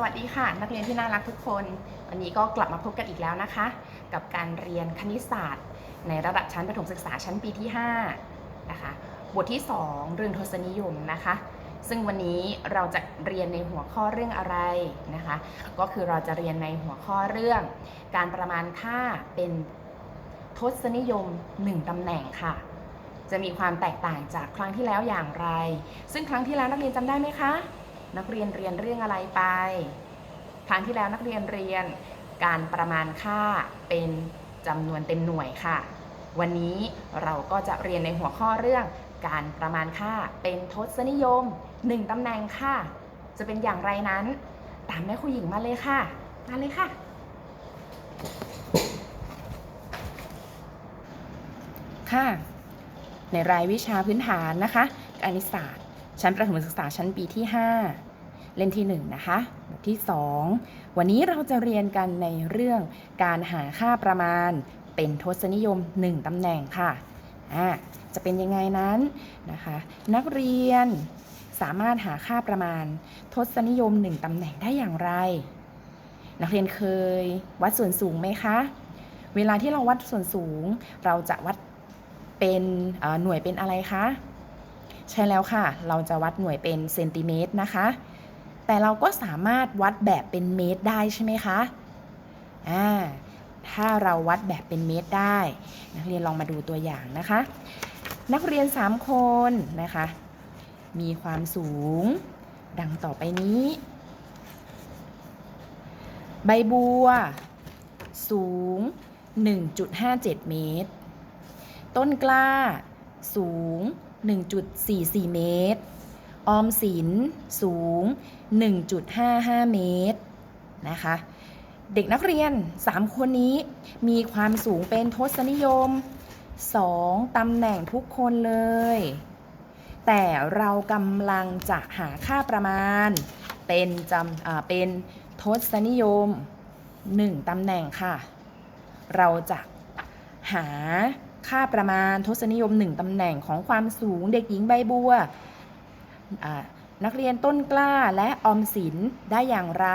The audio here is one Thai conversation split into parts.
สวัสดีค่ะ นักเรียนที่น่ารักทุกคน วันนี้ก็กลับมาพบกันอีกแล้วนะคะ กับการเรียนคณิตศาสตร์ ในระดับชั้นประถมศึกษาชั้นปีที่5นะคะบทที่ 2 เรื่องทศนิยมนะคะ ซึ่งวันนี้เราจะเรียนในหัวข้อเรื่องอะไรนะคะ ก็คือเราจะเรียนในหัวข้อเรื่อง การประมาณค่าเป็นทศนิยม 1ตำแหน่งค่ะ จะมีความแตกต่างจากครั้งที่แล้วอย่างไร ซึ่งครั้งที่แล้วนักเรียนจำได้ไหมคะ นักเรียนเรียนเรื่องอะไรไป ครั้งที่แล้วนักเรียนเรียนการประมาณค่าเป็นจำนวนเต็มหน่วยค่ะ วันนี้เราก็จะเรียนในหัวข้อเรื่องการประมาณค่าเป็นทศนิยม 1ตำแหน่งค่ะ จะเป็นอย่างไรนั้น ตามแม่ครูหญิงมาเลยค่ะ มาเลยค่ะ ค่ะ ในรายวิชาพื้นฐานนะคะคณิตศาสตร์ ชั้นประถมศึกษาชั้นปีที่ 5 เล่มที่ 1 นะคะบทที่ 2 วันนี้เราจะเรียนกันในเรื่องการหาค่าประมาณเป็นทศนิยม 1 ตำแหน่งค่ะอ่าจะเป็นยังไงนั้นนะคะ นักเรียนสามารถหาค่าประมาณทศนิยม 1 ตำแหน่งได้อย่างไร นักเรียนเคยวัดส่วนสูงไหมคะ เวลาที่เราวัดส่วนสูง เราจะวัดเป็นหน่วยเป็นอะไรคะ ใช่แล้วค่ะ เราจะวัดหน่วยเป็นเซนติเมตรนะคะ แต่เราก็สามารถวัดแบบเป็นเมตรได้ใช่ไหมคะอ่าถ้าเราวัดแบบเป็นเมตรได้ นักเรียนลองมาดูตัวอย่างนะคะ นักเรียน 3 คนนะคะ มีความสูง ดังต่อไปนี้ ใบบัว สูง 1.57 เมตร ต้นกล้า สูง 1.44 เมตร ออมสินสูง 1.55 เมตรนะคะเด็กนักเรียน 3 คนนี้มีความสูงเป็นทศนิยม 2ตำแหน่งทุกคนเลย แต่เรากำลังจะหาค่าประมาณ เป็นจำเป็นทศนิยม 1ตำแหน่งค่ะ เราจะหา ค่าประมาณทศนิยม 1 ตำแหน่งของความสูงเด็กหญิงใบบัว นักเรียนต้นกล้าและออมสินได้อย่างไร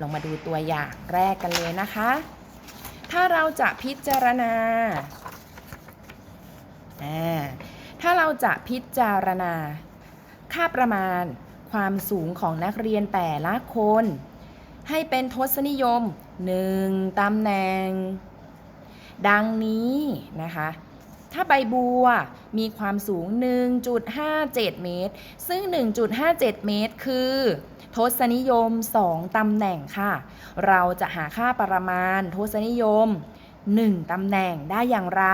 ลองมาดูตัวอย่างแรกกันเลยนะคะ ถ้าเราจะพิจารณาอ่าถ้าเราจะพิจารณา ค่าประมาณความสูงของนักเรียนแต่ละคน ให้เป็นทศนิยม 1 ตำแหน่ง ดังนี้นะคะถ้าใบบัวมีความสูง 1.57 เมตร ซึ่ง 1.57 เมตร คือ ทศนิยม 2 ตำแหน่งค่ะ เราจะหาค่าประมาณ ทศนิยม 1 ตำแหน่งได้อย่างไร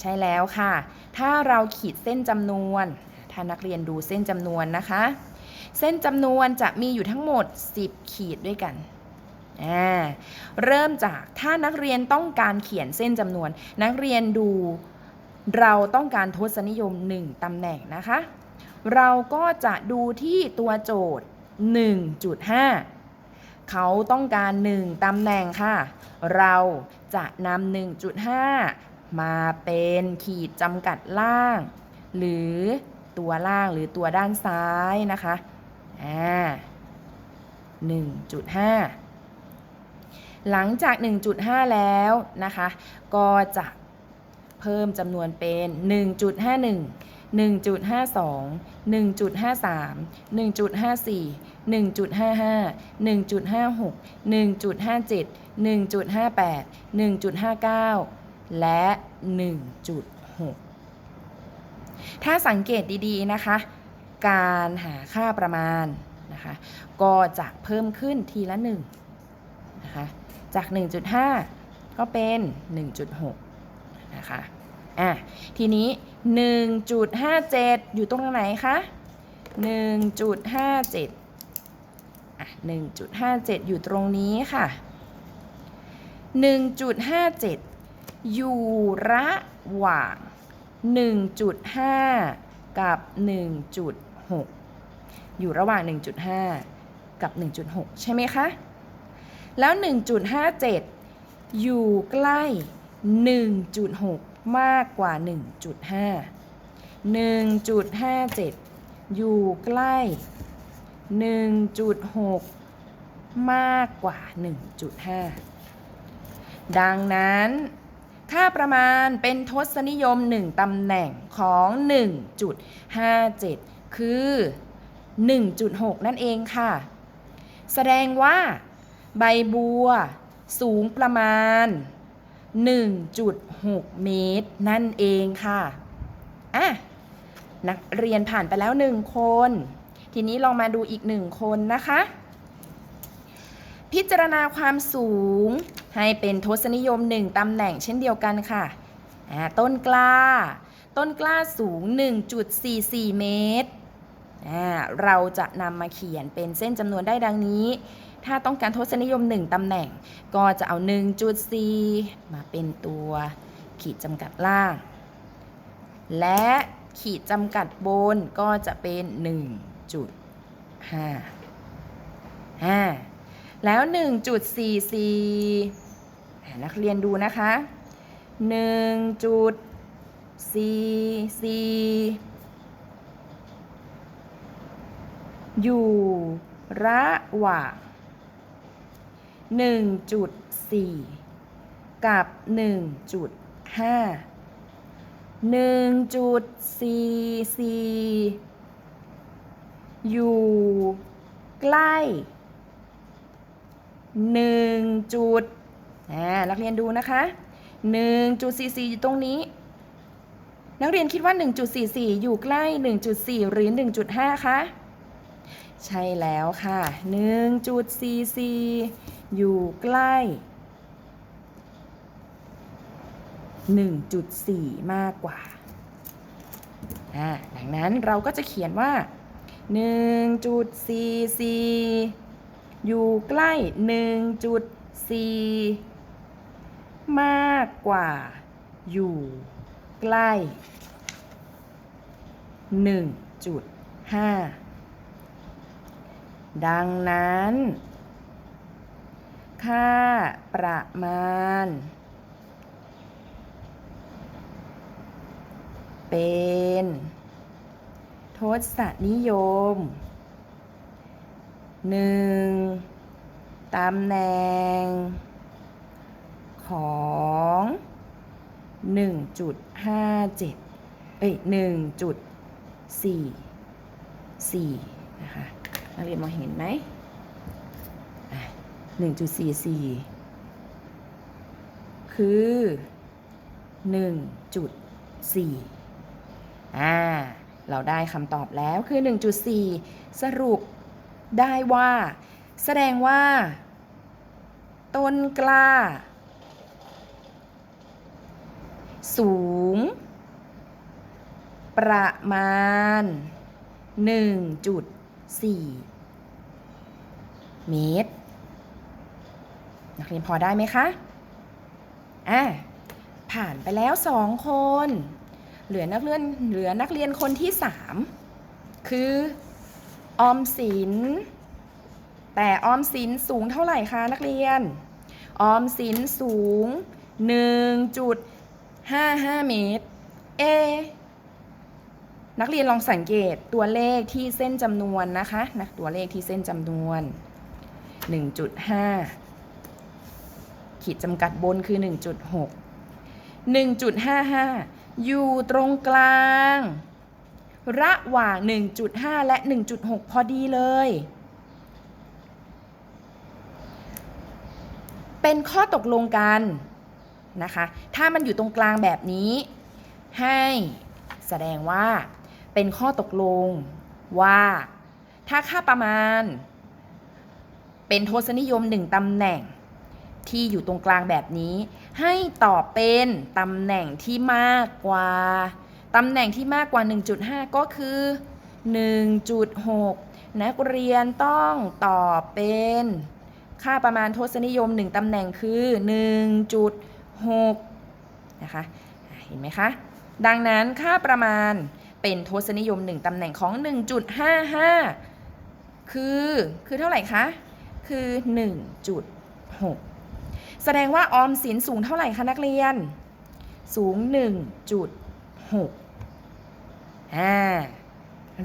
ใช่แล้วค่ะ ถ้าเราขีดเส้นจำนวน ถ้านักเรียนดูเส้นจำนวนนะคะ เส้นจำนวนจะมีอยู่ทั้งหมด 10 ขีดด้วยกัน เริ่มจากถ้านักเรียนต้องการเขียนเส้นจำนวน นักเรียนดูเราต้องการทศนิยม 1ตำแหน่งนะคะ เราก็จะดูที่ตัวโจทย์ 1.5 เขาต้องการ 1ตำแหน่งค่ะ เราจะนำ1.5 มาเป็นขีดจำกัดล่าง หรือตัวล่างหรือตัวด้านซ้ายนะคะอ่า1.5 หลังจาก 1.5 แล้วนะคะ ก็จะเพิ่มจำนวนเป็น 1.51 1.52 1.53 1.54 1.55 1.56 1.57 1.58 1.59 และ 1.6 ถ้าสังเกตดีๆนะคะ การหาค่าประมาณนะคะ ก็จะเพิ่มขึ้นทีละ1นะคะ จาก 1.5 ก็เป็น 1.6 นะคะ อะ ทีนี้ 1.57 อยู่ตรงไหนคะ 1.57 อะ 1.57 อยู่ตรงนี้ค่ะ 1.57 อยู่ระหว่าง 1.5 กับ 1.6 อยู่ระหว่าง 1.5 กับ 1.6 ใช่ไหมคะ แล้ว 1.57 อยู่ใกล้ 1.6 มากกว่า 1.5 1.57 อยู่ใกล้ 1.6 มากกว่า 1.5 ดังนั้นค่าประมาณเป็นทศนิยม 1ตำแหน่งของ 1.57 คือ 1.6 นั่นเองค่ะ แสดงว่า ใบบัว สูงประมาณ 1.6 เมตร นั่นเองค่ะอะนักเรียนผ่านไปแล้ว1คน ทีนี้ลองมาดูอีก1คนนะคะ พิจารณาความสูงให้เป็นทศนิยม1ตำแหน่งเช่นเดียวกันค่ะ ต้นกล้า ต้นกล้าสูง 1.44 เมตร เราจะนำมาเขียนเป็นเส้นจำนวนได้ดังนี้ ถ้าต้องการทศนิยม 1ตำแหน่ง ก็จะเอา 1.4 มาเป็นตัวขีดจำกัดล่าง และขีดจำกัดบนก็จะเป็น 1.5อ่าแล้ว 1.44อ่านักเรียนดูนะคะ 1.44อยู่ระหว่าง 1.4 กับ 1.5 1.44 อยู่ใกล้ 1 จุดอ่านักเรียนดูนะคะ 1.44 อยู่ตรงนี้ นักเรียนคิดว่า 1.44 อยู่ใกล้ 1.4 หรือ 1.5 คะ ใช่แล้วค่ะ 1.44 อยู่ใกล้ 1.4 มากกว่าดังนั้นเราก็จะเขียนว่า 1.44 อยู่ใกล้ 1.4 มากกว่า อยู่ใกล้ 1.5 ดังนั้น ค่าประมาณ เป็น ทศนิยมหนึ่งตำแหน่ง ของ 1.57 เอ้ย 1.44 นะคะนักเรียนมองเห็นไหม 1.44 คือ 1.4 อ่า เราได้คำตอบแล้วคือ 1.4 สรุปได้ว่า แสดงว่า ต้นกล้า สูง ประมาณ 1.4 เมตร นักเรียนพอได้ไหมคะ อะผ่านไปแล้วสองคน เหลือนักเรียนเหลือนักเรียนคนที่สามคือออมสิน แต่ออมสินสูงเท่าไหร่คะนักเรียน ออมสินสูง 1.55 เมตร เอ นักเรียนลองสังเกตตัวเลขที่เส้นจำนวนนะคะนะตัวเลขที่เส้นจำนวน 1.5 ขีดจำกัดบนคือ 1.6 1.55 อยู่ตรงกลาง ระหว่าง 1.5 และ 1.6 พอดีเลย เป็นข้อตกลงกันนะคะ ถ้ามันอยู่ตรงกลางแบบนี้ ให้แสดงว่าเป็นข้อตกลงว่าถ้าค่าประมาณ เป็นทศนิยม 1ตำแหน่ง ที่อยู่ตรงกลางแบบนี้ ให้ตอบเป็นตำแหน่งที่มากกว่าตำแหน่งที่มากกว่า 1.5 ก็คือ 1.6 นักเรียนต้องตอบเป็นค่าประมาณทศนิยม 1 ตำแหน่งคือ 1.6 นะคะ เห็นไหมคะ ดังนั้นค่าประมาณเป็นทศนิยม 1 ตำแหน่งของ 1.55 คือ คือเท่าไหร่คะ คือ 1.6 แสดงว่าออมสินสูงเท่าไหร่คะนักเรียน สูง 1.6อ่า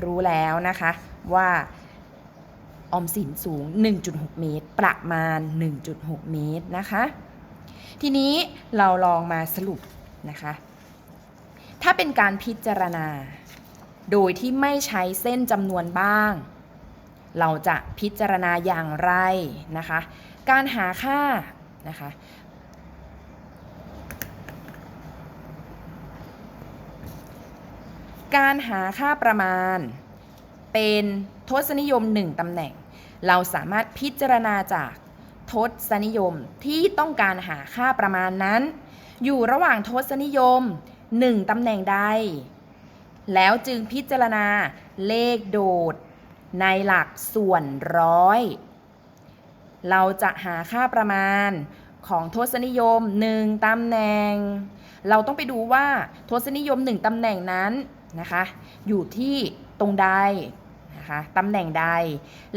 รู้แล้วนะคะว่าออมสินสูง 1.6 เมตร ประมาณ 1.6 เมตรนะคะ ทีนี้เราลองมาสรุปนะคะ ถ้าเป็นการพิจารณา โดยที่ไม่ใช้เส้นจำนวนบ้าง เราจะพิจารณาอย่างไรนะคะ การหาค่า นะคะ การหาค่าประมาณ เป็นทศนิยม 1ตำแหน่ง เราสามารถพิจารณาจากทศนิยมที่ต้องการหาค่าประมาณนั้น อยู่ระหว่างทศนิยม 1ตำแหน่งใด แล้วจึงพิจารณาเลขโดดในหลักส่วนร้อย เราจะหาค่าประมาณของทศนิยม 1ตำแหน่ง เราต้องไปดูว่าทศนิยม 1ตำแหน่งนั้นนะคะ อยู่ที่ตรงใดนะคะตำแหน่งใด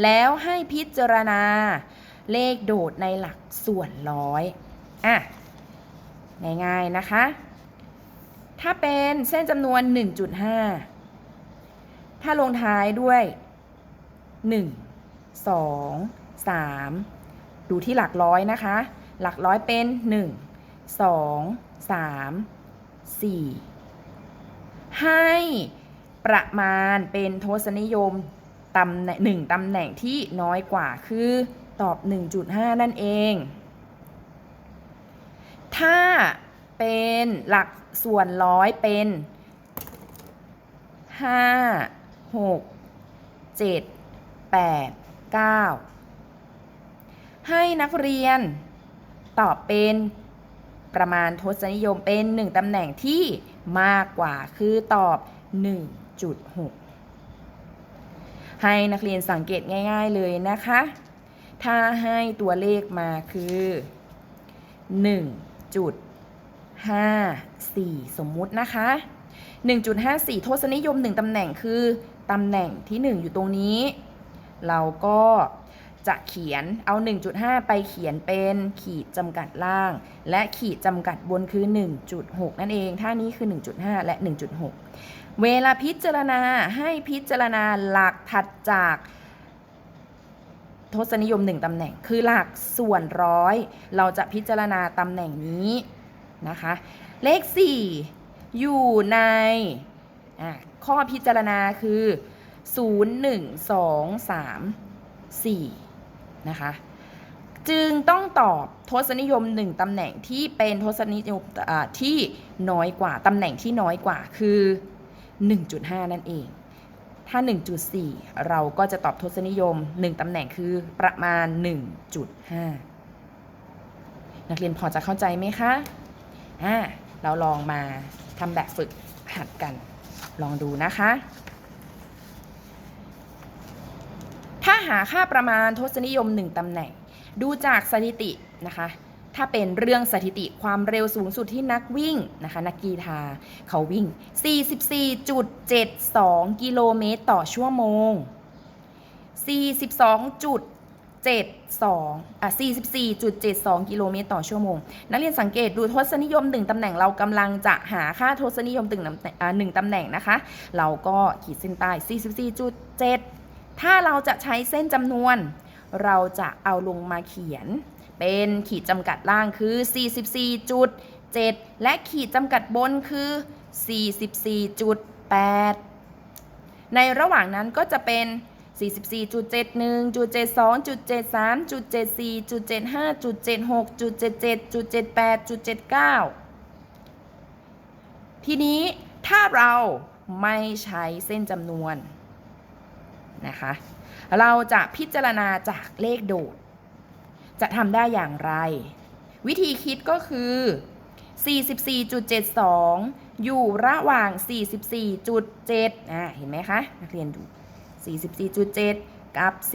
แล้วให้พิจารณาเลขโดดในหลักส่วนร้อยอะง่ายๆนะคะ ถ้าเป็นเส้นจำนวน 1.5 ถ้าลงท้ายด้วย 1 2 3 ดูที่หลักร้อยนะคะ หลักร้อยเป็น 1 2 3 4 ให้ประมาณเป็นทศนิยมตำแหน่งหนึ่งตำแหน่งที่น้อยกว่าคือตอบ 1.5 นั่นเอง ถ้าเป็นหลักส่วนร้อยเป็น 5 6 7 8 9 ให้นักเรียนตอบเป็นประมาณทศนิยมเป็น 1ตำแหน่งที่มากกว่าคือตอบ 1.6 ให้นักเรียนสังเกตง่าย ๆเลยนะคะ ถ้าให้ตัวเลขมาคือ 1.54 สมมุตินะคะ 1.54 ทศนิยม 1ตำแหน่งคือตำแหน่งที่ 1 อยู่ตรงนี้ เราก็ จะเขียนเอา 1.5 ไปเขียนเป็นขีดจำกัดล่าง และขีดจำกัดบนคือ 1.6 นั่นเองท่านี้คือ 1.5 และ 1.6 เวลาพิจารณาให้พิจารณาหลักถัดจากทศนิยม 1ตำแหน่ง คือหลักส่วนร้อย เราจะพิจารณาตำแหน่งนี้นะคะ เลข 4 อยู่ในข้อพิจารณาคือ 0 1 2 3 4 นะคะ จึงต้องตอบทศนิยม 1ตำแหน่งที่เป็นทศนิยมที่น้อยกว่าตำแหน่งที่น้อยกว่าคือ 1.5 นั่นเอง ถ้า 1.4 เราก็จะตอบทศนิยม 1ตำแหน่งคือประมาณ 1.5 นักเรียนพอจะเข้าใจไหมคะอ่าเราลองมาทำแบบฝึกหัดกัน ลองดูนะคะ ถ้า หาค่าประมาณทศนิยม 1 ตำแหน่ง ดูจากสถิตินะคะ ถ้าเป็นเรื่องสถิติความเร็วสูงสุดที่นักวิ่งนะคะ นักกีฬาเขาวิ่ง 44.72 กิโลเมตรต่อชั่วโมง 42.72อะ44.72 กิโลเมตรต่อชั่วโมง นักเรียนสังเกตดูทศนิยม 1 ตำแหน่งเรากำลังจะหาค่าทศนิยม1ตำแหน่งอ่า1ตำแหน่งนะคะ เราก็ขีดเส้นใต้ 44.7 ถ้าเราจะใช้เส้นจำนวน เราจะเอาลงมาเขียน เป็นขีดจำกัดล่างคือ 44.7 และขีดจำกัดบนคือ 44.8 ในระหว่างนั้นก็จะเป็น 44.71.72.73.74.75.76.77.78.79 ทีนี้ถ้าเราไม่ใช้เส้นจำนวน นะคะ เราจะพิจารณาจากเลขโดด จะทำได้อย่างไร วิธีคิดก็คือ 44.72 อยู่ระหว่าง 44.7อ่าเห็นไหมคะ นักเรียนดู 44.7 กับ 44.8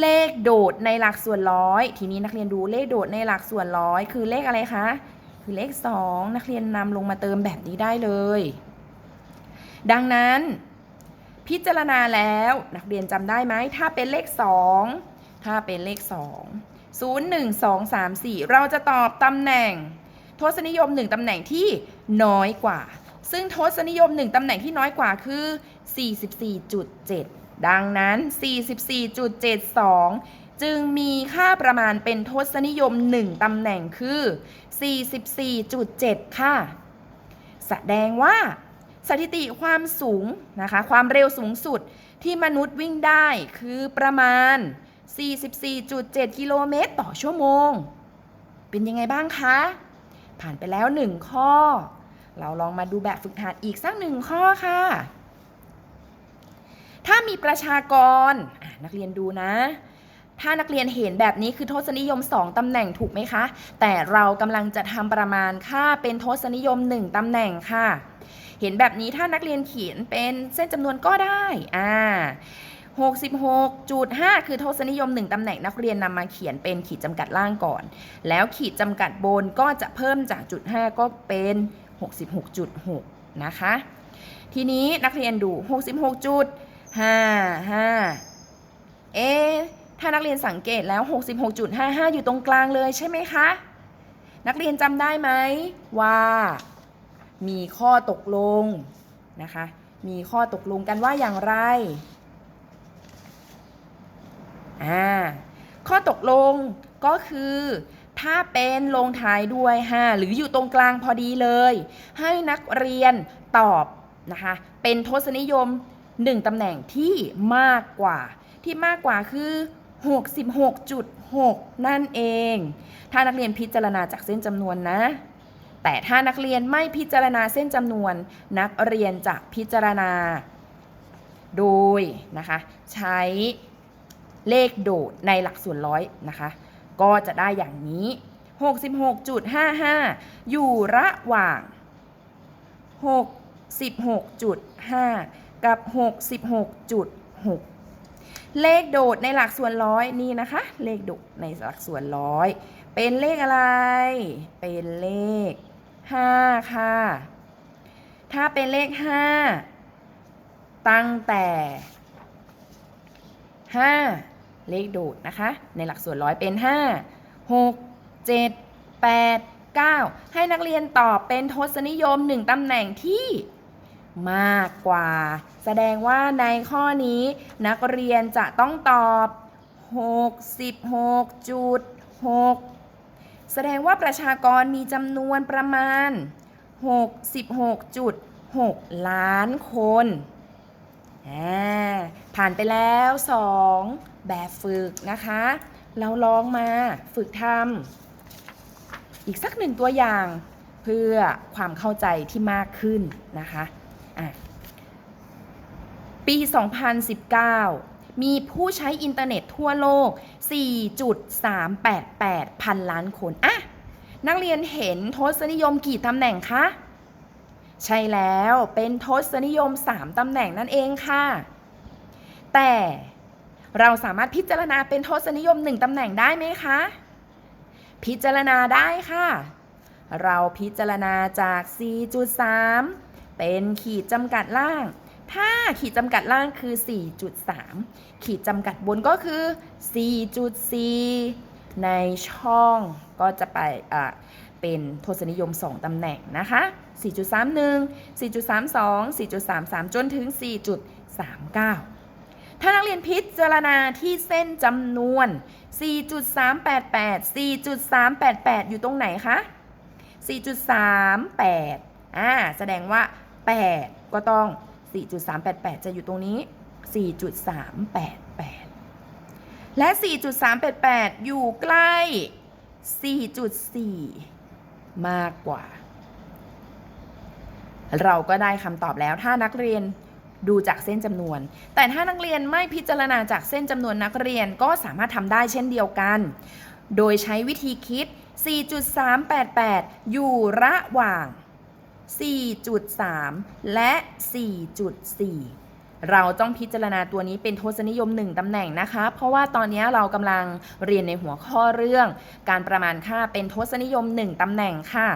เลขโดดในหลักส่วนร้อย ทีนี้นักเรียนดูเลขโดดในหลักส่วนร้อย คือเลขอะไรคะ คือเลข 2 นักเรียนนำลงมาเติมแบบนี้ได้เลย ดังนั้น พิจารณาแล้วนักเรียนจำได้ไหม ถ้าเป็นเลข 2 ถ้าเป็นเลข 2 0 1 2 3 4 เราจะตอบตำแหน่ง ทศนิยม 1ตำแหน่งที่น้อยกว่า ซึ่งทศนิยม 1ตำแหน่งที่น้อยกว่าคือ 44.7 ดังนั้น 44.72จึงมีค่าประมาณเป็นทศนิยม 1ตำแหน่งคือ 44.7 ค่ะ แสดงว่า สถิติความสูงนะคะความเร็วสูงสุดที่มนุษย์วิ่งได้คือประมาณ 44.7 กิโลเมตรต่อชั่วโมง เป็นยังไงบ้างคะ ผ่านไปแล้ว 1 ข้อ เราลองมาดูแบบฝึกหัดอีกสักหนึ่งข้อค่ะ ถ้ามีประชากรนักเรียนดูนะ ถ้านักเรียนเห็นแบบนี้คือทศนิยม 2 ตำแหน่งถูกไหมคะ แต่เรากำลังจะทำประมาณค่าเป็นทศนิยม 1 ตำแหน่งค่ะ เห็นแบบนี้ถ้านักเรียนเขียนเป็นเส้นจำนวนก็ได้อ่า66.5 คือทศนิยม 1ตำแหน่งนักเรียนนำมาเขียนเป็นขีดจำกัดล่างก่อน แล้วขีดจำกัดบนก็จะเพิ่มจากจุด 5 ก็เป็น 66.6 นะคะ ทีนี้นักเรียนดู 66.55 เอ๊ถ้านักเรียนสังเกตแล้ว 66.55 อยู่ตรงกลางเลยใช่ไหมคะ นักเรียนจำได้ไหมว่า มีข้อตกลงนะคะ มีข้อตกลงกันว่าอย่างไร อ่า ข้อตกลงก็คือถ้าเป็นลงท้ายด้วย 5 หรืออยู่ตรงกลางพอดีเลย ให้นักเรียนตอบนะคะ เป็นทศนิยม 1ตำแหน่งที่มากกว่า ที่มากกว่าคือ 66.6 นั่นเอง ถ้านักเรียนพิจารณาจากเส้นจำนวนนะ แต่ถ้านักเรียนไม่พิจารณาเส้นจำนวน นักเรียนจะพิจารณา โดยนะคะใช้เลขโดดในหลักส่วนร้อยนะคะก็จะได้อย่างนี้ 66.55 อยู่ระหว่าง 66.5 กับ 66.6 เลขโดดในหลักส่วนร้อยนี่นะคะ เลขโดดในหลักส่วนร้อย เป็นเลขอะไร เป็นเลข 5ค่ะ ถ้าเป็นเลข5ตั้งแต่5เลขโดดนะคะ ในหลักส่วนร้อยเป็น5 6 7 8 9ให้นักเรียนตอบเป็นทศนิยม1ตำแหน่งที่มากกว่า แสดงว่าในข้อนี้นักเรียนจะต้องตอบ 66.6 แสดงว่าประชากรมีจำนวนประมาณ 66.6 ล้านคนผ่านไปแล้ว 2 แบบฝึกนะคะ เราลองมาฝึกทำอีกสักหนึ่งตัวอย่างเพื่อความเข้าใจที่มากขึ้นนะคะะปี 2019 มีผู้ใช้อินเทอร์เน็ตทั่วโลก 4.388 พันล้านคนอะนักเรียนเห็นทศนิยมกี่ตำแหน่งคะ ใช่แล้วเป็นทศนิยม 3ตำแหน่งนั่นเองค่ะ แต่เราสามารถพิจารณาเป็นทศนิยม 1ตำแหน่งได้ไหมคะ พิจารณาได้ค่ะ เราพิจารณาจาก 4.3 เป็นขีดจำกัดล่าง ถ้าขีดจำกัดล่างคือ 4.3 ขีดจำกัดบนก็คือ 4.4 ในช่องก็จะไปอ่าเป็นทศนิยม 2 ตำแหน่งนะคะ 4.31 4.32 4.33 จนถึง 4.39 ถ้านักเรียนพิจารณาที่เส้นจำนวน 4.388 4.388 อยู่ตรงไหนคะ 4.38 อ่า แสดงว่า 8 ก็ต้อง 4.388 จะอยู่ตรงนี้ 4.388 และ 4.388 อยู่ใกล้ 4.4 มากกว่า เราก็ได้คำตอบแล้วถ้านักเรียนดูจากเส้นจำนวน แต่ถ้านักเรียนไม่พิจารณาจากเส้นจำนวนนักเรียนก็สามารถทำได้เช่นเดียวกัน โดยใช้วิธีคิด 4.388 อยู่ระหว่าง 4.3 และ 4.4 เราต้องพิจารณาตัวนี้เป็นทศนิยม 1 ตำแหน่งนะคะ เพราะว่าตอนนี้เรากำลังเรียนในหัวข้อเรื่อง การประมาณค่าเป็นทศนิยม 1 ตำแหน่งค่ะ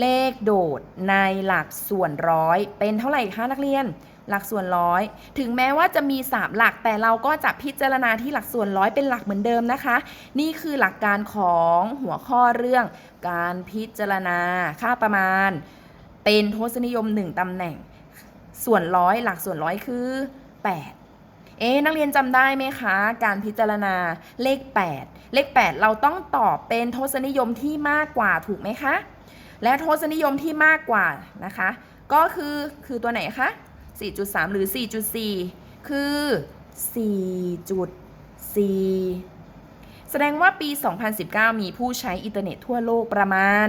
เลขโดดในหลักส่วนร้อยเป็นเท่าไหร่คะนักเรียน หลักส่วนร้อย ถึงแม้ว่าจะมี 3 หลักแต่เราก็จะพิจารณาที่หลักส่วนร้อยเป็นหลักเหมือนเดิมนะคะ นี่คือหลักการของหัวข้อเรื่อง การพิจารณาค่าประมาณ เป็นทศนิยม 1ตำแหน่ง ส่วนร้อยหลักส่วนร้อยคือ 8เอ๊นักเรียนจำได้ไหมคะ การพิจารณาเลข 8 เลข 8 เราต้องตอบเป็นทศนิยมที่มากกว่าถูกไหมคะ และทศนิยมที่มากกว่านะคะ ก็คือคือตัวไหนคะ 4.3 หรือ 4.4 คือ 4.4 แสดงว่าปี 2019 มีผู้ใช้อินเทอร์เน็ตทั่วโลกประมาณ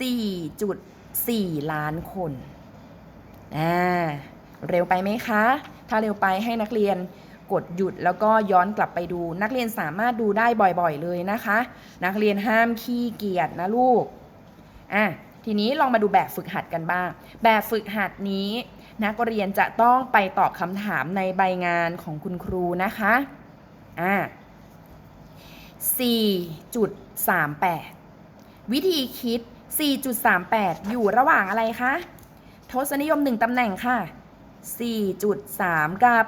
4.4 ล้านคนอ่าเร็วไปไหมคะ ถ้าเร็วไปให้นักเรียนกดหยุดแล้วก็ย้อนกลับไปดู นักเรียนสามารถดูได้บ่อยๆเลยนะคะ นักเรียนห้ามขี้เกียจนะลูกอะทีนี้ลองมาดูแบบฝึกหัดกันบ้าง แบบฝึกหัดนี้ นักเรียนจะต้องไปตอบคำถามในใบงานของคุณครูนะคะอ่า4.38 วิธีคิด 4.38 อยู่ระหว่างอะไรคะ ทศนิยม 1ตำแหน่งค่ะ 4.3 กับ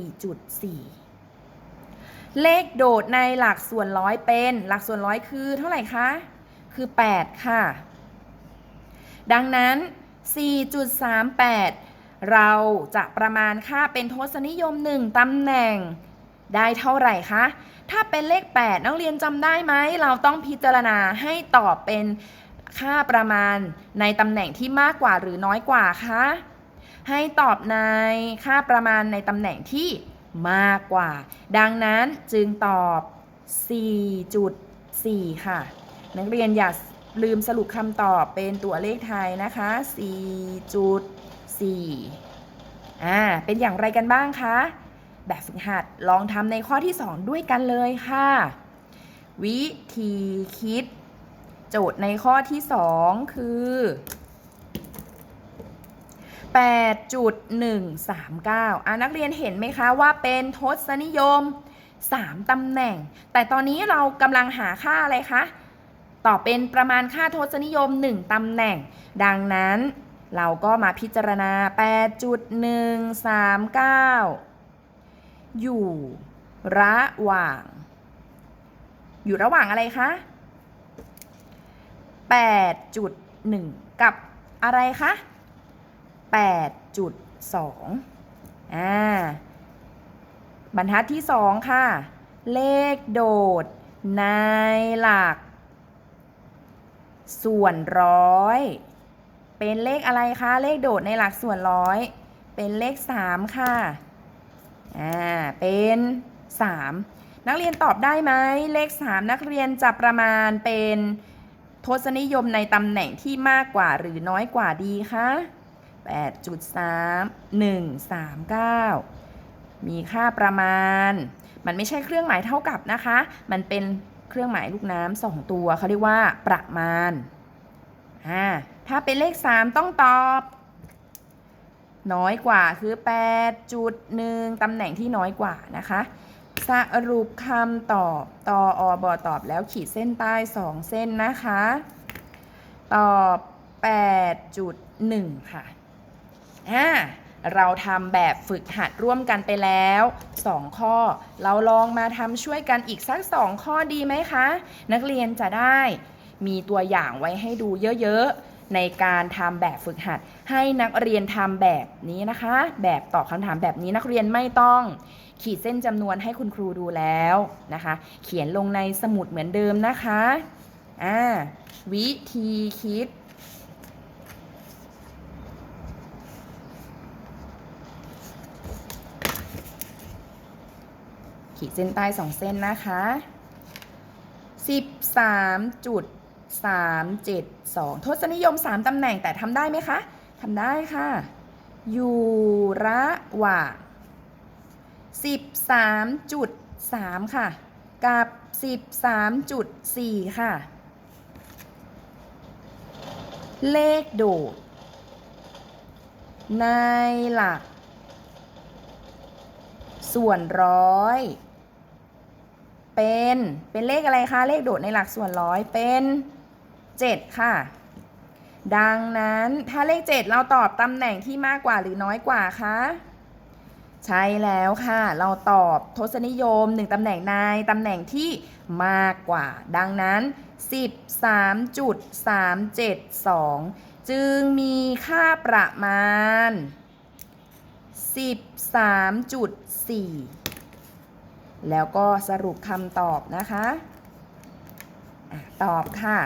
4.4 เลขโดดในหลักส่วนร้อยเป็น หลักส่วนร้อยคือเท่าไหร่คะ คือ 8 ค่ะ ดังนั้น 4.38 เราจะประมาณค่าเป็นทศนิยม 1ตำแหน่งได้เท่าไหร่คะ ถ้าเป็นเลข 8 นักเรียนจำได้ไหม เราต้องพิจารณาให้ตอบเป็นค่าประมาณในตำแหน่งที่มากกว่าหรือน้อยกว่าคะ ให้ตอบในค่าประมาณในตำแหน่งที่มากกว่า ดังนั้นจึงตอบ 4.4 ค่ะ นักเรียนอย่า ลืมสรุปคำตอบเป็นตัวเลขไทยนะคะ 4.4 อ่า เป็นอย่างไรกันบ้างคะ แบบฝึกหัดลองทำในข้อที่ 2 ด้วยกันเลยค่ะ วิธีคิด โจทย์ในข้อที่ 2 คือ 8.139 อะนักเรียนเห็นไหมคะว่าเป็นทศนิยม 3ตำแหน่ง แต่ตอนนี้เรากำลังหาค่าอะไรคะ ตอบเป็นประมาณค่าทศนิยม 1 ตำแหน่ง ดังนั้นเราก็มาพิจารณา 8.139 อยู่ระหว่าง อยู่ระหว่างอะไรคะ 8.1 กับอะไรคะ 8.2 อ่า บรรทัดที่ 2 ค่ะ เลขโดดในหลัก ส่วนร้อย เป็นเลขอะไรคะ เลขโดดในหลักส่วนร้อย เป็นเลข3ค่ะ อ่า เป็น3นักเรียนตอบได้ไหมเลข3นักเรียนจะประมาณเป็นทศนิยมในตำแหน่งที่มากกว่าหรือน้อยกว่าดีคะ8.3139 มีค่าประมาณ มันไม่ใช่เครื่องหมายเท่ากับนะคะ มันเป็น เครื่องหมายลูกน้ำสองตัวเขาเรียกว่าประมาณอ่าถ้าเป็นเลข 3 ต้องตอบ น้อยกว่าคือ8.1ตำแหน่งที่น้อยกว่านะคะสรุปคำตอบตออบอตอบแล้วขีดเส้นใต้2เส้นนะคะ ตอบ 8.1 ค่ะอ่า เราทำแบบฝึกหัดร่วมกันไปแล้ว 2 ข้อ เราลองมาทำช่วยกันอีกสัก 2 ข้อดีไหมคะ นักเรียนจะได้ มีตัวอย่างไว้ให้ดูเยอะๆ ในการทำแบบฝึกหัด ให้นักเรียนทำแบบนี้นะคะ แบบตอบคำถามแบบนี้นักเรียนไม่ต้อง ขีดเส้นจำนวนให้คุณครูดูแล้วนะคะ เขียนลงในสมุดเหมือนเดิมนะคะอ่าวิธีคิด ขีดเส้นใต้สองเส้นนะคะ13.372ทศนิยม3ตำแหน่งแต่ทำได้ไหมคะทำได้ค่ะ อยู่ระหว่าง13.3ค่ะ กับ13.4ค่ะ เลขโดด ในหลัก ส่วนร้อย เป็นเป็นเลขอะไรคะ เลขโดดในหลักส่วนร้อยเป็น 7 ค่ะ ดังนั้นถ้าเลข 7 เราตอบตำแหน่งที่มากกว่าหรือน้อยกว่าคะใช่แล้วค่ะ เราตอบทศนิยม 1ตำแหน่งในตำแหน่งที่มากกว่า ดังนั้น 13.372 จึงมีค่าประมาณ 13.4 แล้วก็สรุปคำตอบนะคะอะตอบค่ะ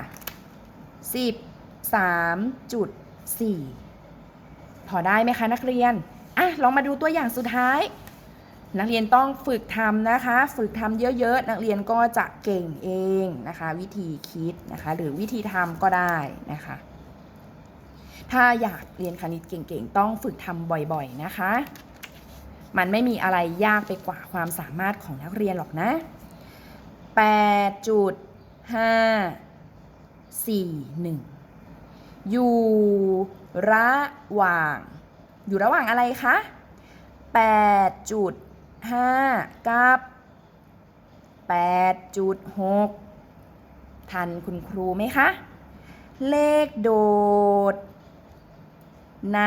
13.4 พอได้ไหมคะนักเรียน อะ ลองมาดูตัวอย่างสุดท้าย นักเรียนต้องฝึกทำนะคะ ฝึกทำเยอะๆ นักเรียนก็จะเก่งเองนะคะ วิธีคิดนะคะ หรือวิธีทำก็ได้นะคะ ถ้าอยากเรียนคณิตเก่งๆ ต้องฝึกทำบ่อยๆ นะคะ มันไม่มีอะไรยากไปกว่าความสามารถของนักเรียนหรอกนะ 8.541 อยู่ระหว่าง อยู่ระหว่างอะไรคะ 8.5 กับ 8.6 ทันคุณครูไหมคะ เลขโดด ใน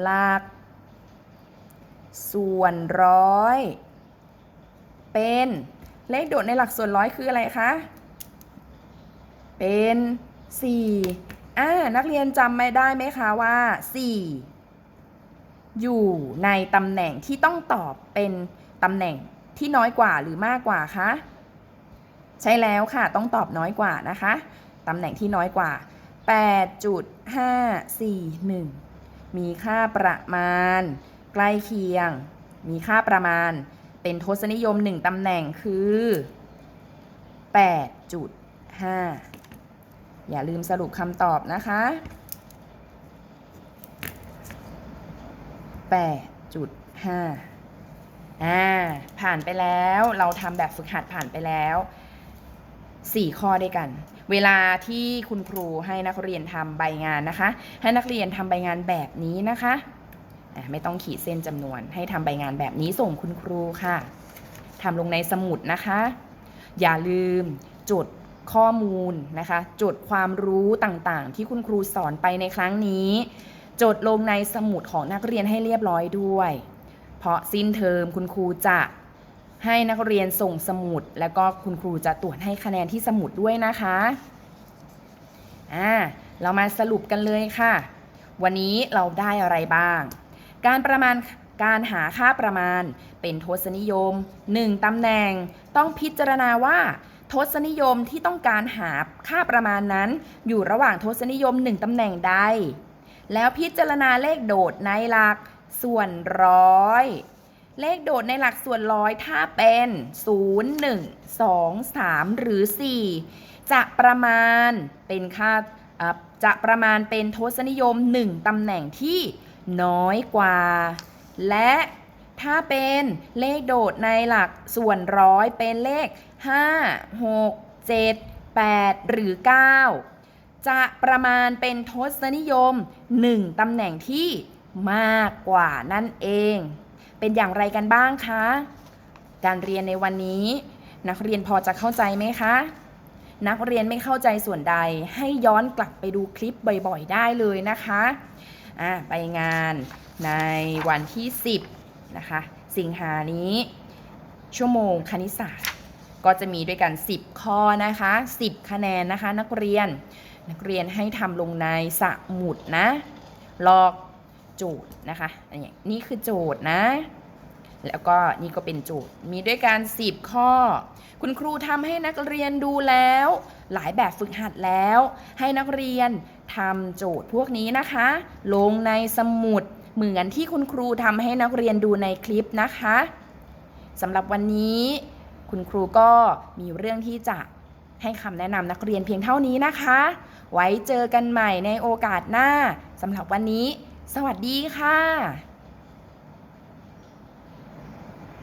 หลัก ส่วนร้อย เป็นเลขโดดในหลักส่วนร้อยคืออะไรคะ เป็น4อ่านักเรียนจำไม่ได้ไหมคะว่า 4 อยู่ในตำแหน่งที่ต้องตอบเป็นตำแหน่งที่น้อยกว่าหรือมากกว่าคะใช่แล้วค่ะต้องตอบน้อยกว่านะคะตำแหน่งที่น้อยกว่า 8.541 มีค่าประมาณ ใกล้เคียง มีค่าประมาณเป็นทศนิยม 1ตำแหน่งคือ 8.5 อย่าลืมสรุปคำตอบนะคะ 8.5 อ่า ผ่านไปแล้ว เราทำแบบฝึกหัดผ่านไปแล้ว 4 ข้อด้วยกัน เวลาที่คุณครูให้นักเรียนทำใบงานนะคะ ให้นักเรียนทำใบงานแบบนี้นะคะอะ ไม่ต้องขีดเส้นจำนวน ให้ทำใบงานแบบนี้ส่งคุณครูค่ะทำลงในสมุดนะคะ อย่าลืมจดข้อมูลนะคะ จดความรู้ต่างๆ ที่คุณครูสอนไปในครั้งนี้ จดลงในสมุดของนักเรียนให้เรียบร้อยด้วย เพราะสิ้นเทอมคุณครูจะให้นักเรียนส่งสมุด แล้วก็คุณครูจะตรวจให้คะแนนที่สมุดด้วยนะคะอ่าเรามาสรุปกันเลยค่ะ วันนี้เราได้อะไรบ้าง การประมาณการหาค่าประมาณเป็นทศนิยม 1 ตำแหน่ง ต้องพิจารณาว่า ทศนิยมที่ต้องการหาค่าประมาณนั้น อยู่ระหว่างทศนิยม 1 ตำแหน่งใด แล้วพิจารณาเลขโดดในหลักส่วนร้อย เลขโดดในหลักส่วนร้อยถ้าเป็น 0 1 2 3 หรือ 4 จะประมาณเป็นค่าจะประมาณเป็นทศนิยม 1 ตำแหน่งที่ น้อยกว่า และถ้าเป็นเลขโดดในหลักส่วนร้อยเป็นเลข 5 6 7 8 หรือ 9 จะประมาณเป็นทศนิยม 1ตำแหน่งที่มากกว่านั่นเอง เป็นอย่างไรกันบ้างคะ การเรียนในวันนี้ นักเรียนพอจะเข้าใจไหมคะ นักเรียนไม่เข้าใจส่วนใดให้ย้อนกลับไปดูคลิปบ่อยๆ ได้เลยนะคะ อะไปงานในวันที่ 10 นะคะ สิงหานี้ ชั่วโมงคณิตศาสตร์ ก็จะมีด้วยกัน 10 ข้อนะคะ 10 คะแนนนะคะ นักเรียน นักเรียนให้ทำลงในสมุดนะ ลอกโจทย์นะคะอันนี้นี่คือโจทย์นะ แล้วก็นี่ก็เป็นโจทย์ มีด้วยกัน 10 ข้อ คุณครูทำให้นักเรียนดูแล้ว หลายแบบฝึกหัดแล้ว ให้นักเรียน ทำโจทย์พวกนี้นะคะ ลงในสมุดเหมือนที่คุณครูทำให้นักเรียนดูในคลิปนะคะสำหรับวันนี้ คุณครูก็มีเรื่องที่จะให้คำแนะนำนักเรียนเพียงเท่านี้นะคะ ไว้เจอกันใหม่ในโอกาสหน้าสำหรับวันนี้ สวัสดีค่ะ